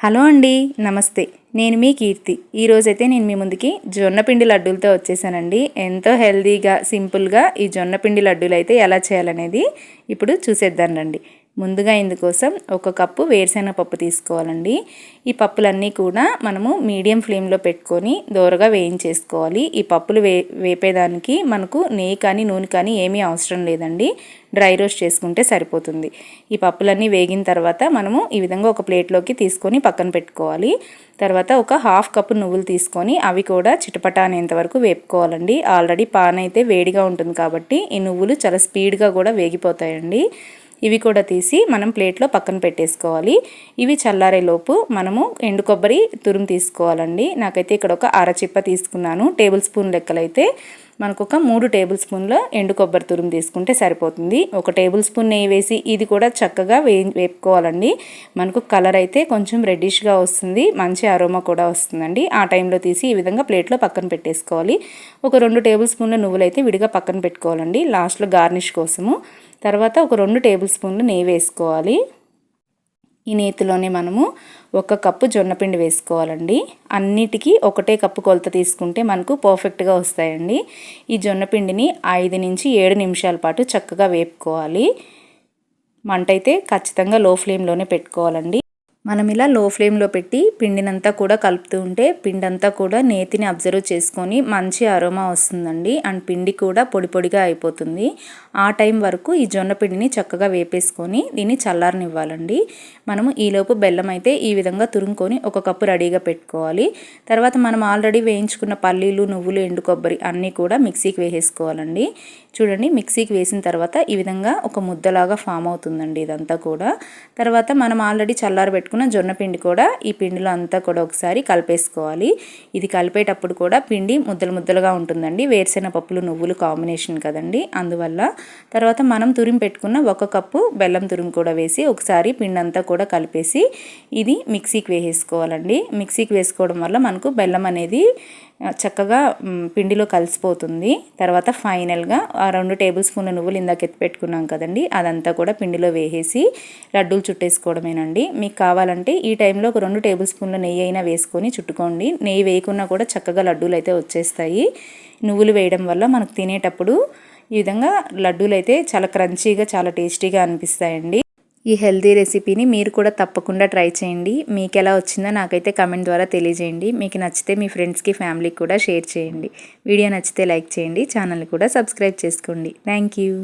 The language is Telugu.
హలో అండి నమస్తే. నేను మీ కీర్తి. ఈరోజైతే నేను మీ ముందుకి జొన్నపిండి లడ్డూలతో వచ్చేసానండి. ఎంతో హెల్తీగా సింపుల్గా ఈ జొన్నపిండి లడ్డూలు అయితే ఎలా చేయాలనేది ఇప్పుడు చూసేద్దాం రండి. ముందుగా ఇందుకోసం ఒక కప్పు వేరుశెనగ పప్పు తీసుకోవాలండి. ఈ పప్పులన్నీ కూడా మనము మీడియం ఫ్లేమ్లో పెట్టుకొని దోరగా వేయించేసుకోవాలి. ఈ పప్పులు వే వేపేదానికి మనకు నెయ్యి కానీ నూనె కానీ ఏమీ అవసరం లేదండి. డ్రై రోస్ట్ చేసుకుంటే సరిపోతుంది. ఈ పప్పులన్నీ వేగిన తర్వాత మనము ఈ విధంగా ఒక ప్లేట్లోకి తీసుకొని పక్కన పెట్టుకోవాలి. తర్వాత ఒక హాఫ్ కప్పు నువ్వులు తీసుకొని అవి కూడా చిటపట అనేంత వరకు వేపుకోవాలండి. ఆల్రెడీ పాన్ అయితే వేడిగా ఉంటుంది కాబట్టి ఈ నువ్వులు చాలా స్పీడ్గా కూడా వేగిపోతాయండి. ఇవి కూడా తీసి మనం ప్లేట్లో పక్కన పెట్టేసుకోవాలి. ఇవి చల్లారేలోపు మనము ఎండు కొబ్బరి తురుము తీసుకోవాలండి. నాకైతే ఇక్కడ ఒక అరచిప్ప తీసుకున్నాను. టేబుల్ స్పూన్ లెక్కలైతే మనకు ఒక మూడు టేబుల్ స్పూన్ల ఎండు కొబ్బరి తురుము తీసుకుంటే సరిపోతుంది. ఒక టేబుల్ స్పూన్ నెయ్యి వేసి ఇది కూడా చక్కగా వే వేపుకోవాలండి. మనకు కలర్ అయితే కొంచెం రెడ్డిష్గా వస్తుంది. మంచి అరోమా కూడా వస్తుందండి. ఆ టైంలో తీసి ఈ విధంగా ప్లేట్లో పక్కన పెట్టేసుకోవాలి. ఒక రెండు టేబుల్ స్పూన్ల నువ్వులు అయితే విడిగా పక్కన పెట్టుకోవాలండి. లాస్ట్లో గార్నిష్ కోసము. తర్వాత ఒక రెండు టేబుల్ స్పూన్లు నెయ్యి వేసుకోవాలి. ఈ నేతిలోనే మనము ఒక కప్పు జొన్నపిండి వేసుకోవాలండి. అన్నిటికీ ఒకటే కప్పు కొలత తీసుకుంటే మనకు పర్ఫెక్ట్గా వస్తాయండి. ఈ జొన్నపిండిని ఐదు నుంచి ఏడు నిమిషాల పాటు చక్కగా వేపుకోవాలి. మంట అయితే ఖచ్చితంగా లో ఫ్లేమ్లోనే పెట్టుకోవాలండి. మనం ఇలా లో ఫ్లేమ్లో పెట్టి పిండినంతా కూడా కలుపుతూ ఉంటే పిండి అంతా కూడా నేతిని అబ్జర్వ్ చేసుకొని మంచి అరోమా వస్తుందండి. అండ్ పిండి కూడా పొడి పొడిగా అయిపోతుంది. ఆ టైం వరకు ఈ జొన్న పిండిని చక్కగా వేపేసుకొని దీన్ని చల్లారనివ్వాలండి. మనము ఈలోపు బెల్లం అయితే ఈ విధంగా తురుముకొని ఒక కప్పు రెడీగా పెట్టుకోవాలి. తర్వాత మనం ఆల్రెడీ వేయించుకున్న పల్లీలు నువ్వులు ఎండు కొబ్బరి అన్నీ కూడా మిక్సీకి వేసేసుకోవాలండి. చూడండి మిక్సీకి వేసిన తర్వాత ఈ విధంగా ఒక ముద్దలాగా ఫామ్ అవుతుందండి ఇదంతా కూడా. తర్వాత మనం ఆల్రెడీ చల్లారబెట్టు పెట్టుకున్న జొన్న పిండి కూడా ఈ పిండిలో అంతా కూడా ఒకసారి కలిపేసుకోవాలి. ఇది కలిపేటప్పుడు కూడా పిండి ముద్దలు ముద్దలుగా ఉంటుందండి. వేరుశెనగ పప్పులు నువ్వులు కాంబినేషన్ కదండి. అందువల్ల తర్వాత మనం తురిమి పెట్టుకున్న ఒక కప్పు బెల్లం తురిమి కూడా వేసి ఒకసారి పిండి అంతా కూడా కలిపేసి ఇది మిక్సీకి వేసేసుకోవాలండి. మిక్సీకి వేసుకోవడం వల్ల మనకు బెల్లం అనేది చక్కగా పిండిలో కలిసిపోతుంది. తర్వాత ఫైనల్గా ఆ రెండు టేబుల్ స్పూన్ల నువ్వులు ఇందాక ఎత్తి పెట్టుకున్నాం కదండి అదంతా కూడా పిండిలో వేసేసి లడ్డూలు చుట్టేసుకోవడమేనండి. మీకు కావాలంటే ఈ టైంలో ఒక రెండు టేబుల్ స్పూన్ల నెయ్యి అయినా వేసుకొని చుట్టుకోండి. నెయ్యి వేయకున్నా కూడా చక్కగా లడ్డూలు అయితే వచ్చేస్తాయి. నువ్వులు వేయడం వల్ల మనకు తినేటప్పుడు ఈ విధంగా లడ్డూలు అయితే చాలా క్రంచీగా చాలా టేస్టీగా అనిపిస్తాయండి. ఈ హెల్తీ రెసిపీని మీరు కూడా తప్పకుండా ట్రై చేయండి. మీకు ఎలా వచ్చిందో నాకైతే కమెంట్ ద్వారా తెలియజేయండి. మీకు నచ్చితే మీ ఫ్రెండ్స్కి ఫ్యామిలీకి కూడా షేర్ చేయండి. వీడియో నచ్చితే లైక్ చేయండి. ఛానల్ కూడా సబ్స్క్రైబ్ చేసుకోండి. Thank you.